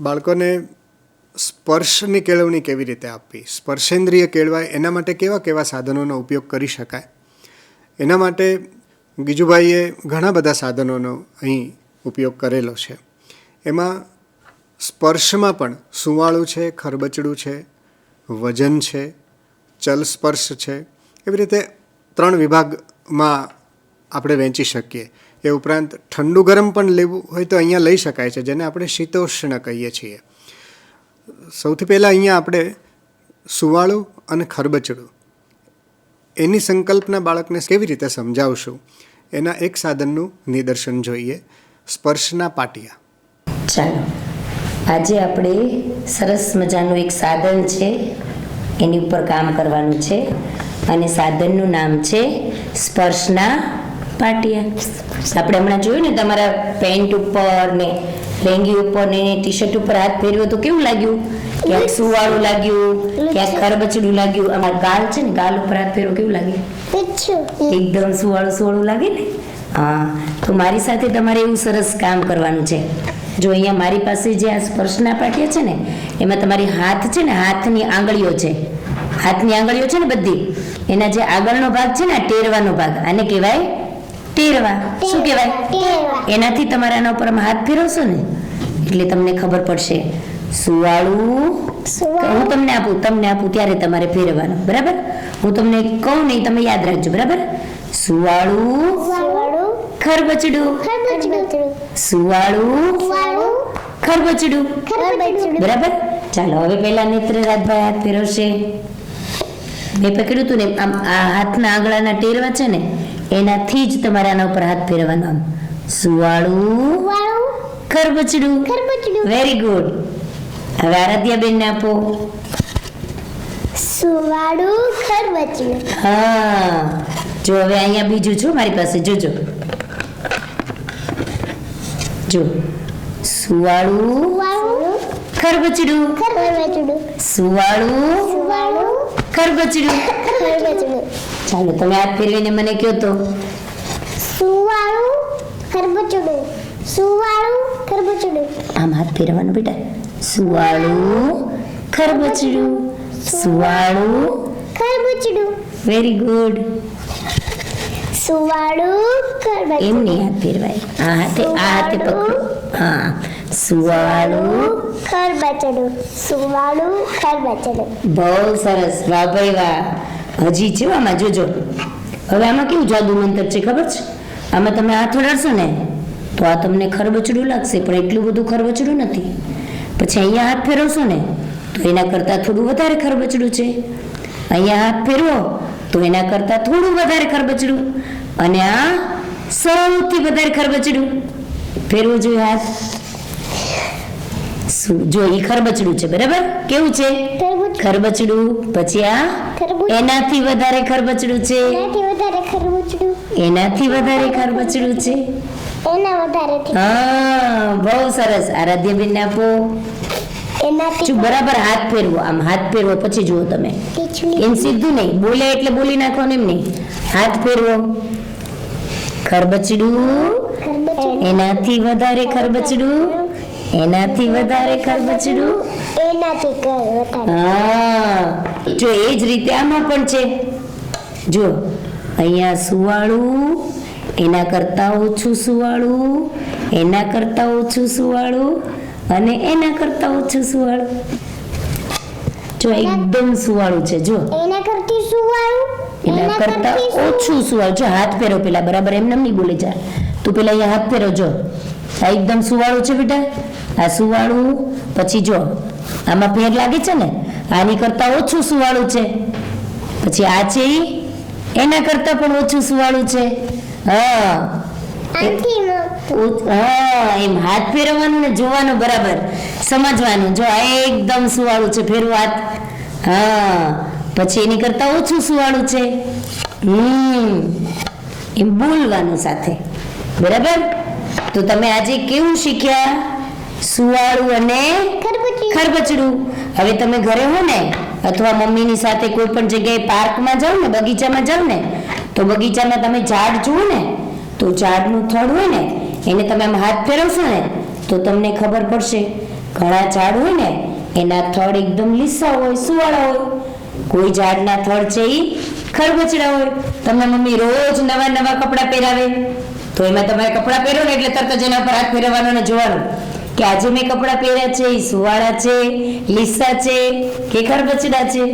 બાળકોને સ્પર્શની કેળવણી કેવી રીતે આપવી? સ્પર્શેન્દ્રિય કેળવાય, એના માટે કેવા કેવા સાધનોનો ઉપયોગ કરી શકાય? એના માટે ગીજુભાઈએ ઘણા બધા સાધનોનો અહીં ઉપયોગ કરેલો છે. એમાં સ્પર્શમાં પણ સુંવાળું છે, ખરબચડું છે, વજન છે ચલ સ્પર્શ છે. એવી રીતે ત્રણ વિભાગમાં આપણે વહેંચી શકીએ. એ ઉપરાંત ઠંડુ ગરમ પણ લેવું હોય તો અહીંયા લઈ શકાય છે, જેને આપણે શીતોષ્ણ કહીએ છીએ. સૌથી પહેલાં અહીંયા આપણે સુવાળું અને ખરબચડું. એની સંકલ્પના બાળકને કેવી રીતે સમજાવશું? એના એક સાધનનું નિદર્શન જોઈએ. સ્પર્શના પાટિયા. ચાલો. આજે આપણે સરસ મજાનું એક સાધન છે, એની ઉપર કામ કરવાનું છે, અને સાધનનું નામ છે સ્પર્શના પાટિયા આપણે હમણાં જોયું ને તમારા પેન્ટ ઉપર ને લેંગી ઉપર ને ટી શર્ટ ઉપર હાથ ફેરવ્યો તો કેવું લાગ્યું? ક્યાંક સુવાળું લાગ્યું ક્યાંક ખરબચડું લાગ્યું. અમારા ગાલ છે ને ગાલ ઉપર હાથ પહેર્યો કેવું લાગે? એકદમ સુવાળું સુવાળું લાગે ને? હા. તો મારી સાથે તમારે એવું સરસ કામ કરવાનું છે. જો અહીંયા મારી પાસે જે આ સ્પર્શના પાટિયા છે ને એમાં તમારી હાથ છે ને હાથની આંગળીઓ છે. હાથની આંગળીઓ છે ને બધી. એના જે આગળનો ભાગ છે ને આ ટેરવાનો ભાગ આને કહેવાય ટેરવા શું કહેવાય? એનાથી તમારા આના ઉપર હાથ ફેરવશો ને એટલે તમને ખબર પડશે. સુવાળું હું તમને આપું તમને આપું ત્યારે તમારે ફેરવવાનું બરાબર? હું તમને કહું નહીં તમે યાદ રાખજો બરાબર? સુવાળું ખરબચડું. સુવાળું ખરબચડું. બરાબર? ચાલો હવે પેલા નેત્ર રાજભાઈ હાથ ફેરવશે. મેં પકડ્યું હતું ને આમ આ હાથના આંગળાના ટેરવા છે ને એનાથી જ તમારે આના ઉપર હાથ ફેરવવાનો. સુવાળું ખરબચડું વેરી ગુડ હવે આરાધ્યા બેન આપો. સુવાળું ખરબચડું હા. જો હવે અહીંયા બીજું છું મારી પાસે જોજો જો. સુવાળું ખરબચડું ખરબચડું સુવાળું સુવાળું ખરબચડું ખરબચડું ચાલો તમે હાથ ફેરવીને મને કહો તો. સુવાળું ખરબચડું. સુવાળું ખરબચડું. આમ હાથ ફેરવાનું બેટા. સુવાળું ખરબચડું. સુવાળું ખરબચડું. Very good સુવાળું ખરબચડું. એમ નહીં હાથ ફેરવાય. આ હાથે આ હાથે પકડો. હા. સુવાળું ખરબચડું. સુવાળું ખરબચડું. બહુ સરસ. વાહ ભાઈ વાહ. હજી છે આમાં જોજો. હવે આમાં કેવું જાદુ મંતર છે ખબર છે? આમાં તમે હાથ અડાડશો ને, તો આ તમને ખરબચડું લાગશે, પણ એટલું બધું ખરબચડું નથી. પછી અહીંયા હાથ ફેરવશો ને, તો એના કરતાં થોડું વધારે ખરબચડું છે. અહીંયા હાથ ફેરવો, તો એના કરતાં થોડું વધારે ખરબચડું. અને આ સૌથી વધારે ખરબચડું. ફેરવું જોઈએ હાથ. જો ઈ ખરબચડું છે બરાબર? કેવું છે? ખરબચડું. પછી આ? એનાથી વધારે ખરબચડું છે? એનાથી વધારે ખરબચડું. છે? હા બહુ સરસ. આરાધ્યબેન ને આપો. જો બરાબર હાથ ફેરવો. આમ હાથ ફેરવો પછી જુઓ તમે. એમ સીધું નહીં. બોલે એટલે બોલી નાખવાનું એમ નહીં. હાથ ફેરવો. ખરબચડું. ખરબચડું. એનાથી વધારે ખરબચડું. એનાથી વધારે ખરબચડું? એનાથી વધારે. હા. જો એ જ રીતે આમાં પણ છે. જો અહીંયા સુવાળું એના કરતાં ઓછું સુવાળું એના કરતાં ઓછું સુવાળું અને એના કરતાં ઓછું સુવાળું. જો એકદમ સુવાળું છે જો. એના કરતી સુવાળું એના કરતાં ઓછું સુવાળું. જો હાથ ફેરો પેલા બરાબર? એમને નહીં બોલે જા. તું પેલા અહીંયા હાથ ફેરો જો આ એકદમ સુવાળું છે બેટા. આ સુવાળું પછી જો આમાં ફેર લાગે છે ને આની કરતાં ઓછું સુવાળું છે. પછી આ છે એના કરતાં પણ ઓછું સુવાળું છે. હા. હા એમ હાથ ફેરવવાનું ને જોવાનું બરાબર. સમજવાનું. જો આ એકદમ સુવાળું છે ફેરવું હાથ. હા. પછી એની કરતા ઓછું સુવાળું છે. હમ. એમ બોલવાનું સાથે. બરાબર? તો તમે આજે કેવું શીખ્યા? સુવાળું અને ખરબચડું હવે તમે ઘરે હો ને અથવા મમ્મીની સાથે કોઈ પણ જગ્યાએ પાર્કમાં જાઓ ને બગીચામાં જાઓ ને તો બગીચામાં તમે ઝાડ જુઓ ને તો ઝાડનું થડ હોય ને એને તમે આમ હાથ ફેરવશો ને તો તમને ખબર પડશે. ઘણા ઝાડ હોય ને એના થડ એકદમ લીસા હોય સુવાળા હોય. કોઈ ઝાડના થડ છે એ ખરબચડા હોય. તમને મમ્મી રોજ નવા નવા કપડાં પહેરાવે. તો એમાં તમારે કપડાં પહેરો ને એટલે તરત જ એના પર હાથ ફેરવવાનો ને જોવાનું કે આજે મેં કપડાં પહેર્યા છે એ સુવાળા છે, લીસા છે, કે ખરબચડા છે.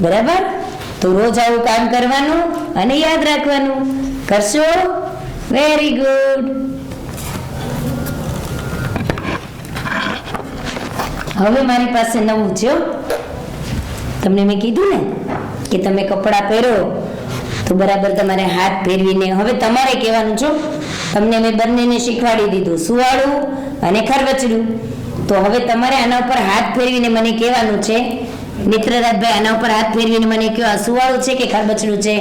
બરાબર? તો રોજ આવું કામ કરવાનું અને યાદ રાખવાનું. કરશો? વેરી ગુડ હવે મારી પાસે નવું છે તમને મેં કીધું ને કે તમે કપડાં પહેરો તો બરાબર તમારે હાથ ફેરવીને હવે તમારે કહેવાનું છો તમને મેં બંનેને શીખવાડી દીધું સુવાળું અને ખરવચડું. તો હવે તમારે આના ઉપર હાથ ફેરવીને મને કહેવાનું છે મિત્રરાજભાઈ આના ઉપર હાથ ફેરવીને મને કયો આ સુવાળું છે કે ખરબચડું છે?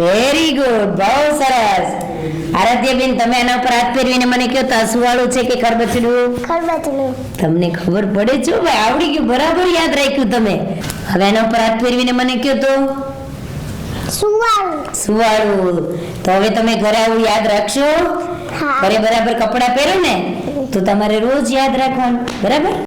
વેરી ગુડ બહુ સરસ. આરાધ્યાબેન તમે આના ઉપર હાથ ફેરવીને મને કહો તો આ સુવાળું છે કે ખરબચડું ખરબચડું તમને ખબર પડે છે ભાઈ આવડી ગયું બરાબર યાદ રાખ્યું તમે. હવે એના ઉપર હાથ ફેરવીને મને કહો તો? સુવાળું. સુવાળું. તો હવે તમે ઘરે આવું યાદ રાખશો ઘરે બરાબર કપડાં પહેરો ને તો તમારે રોજ યાદ રાખવાનું. બરાબર?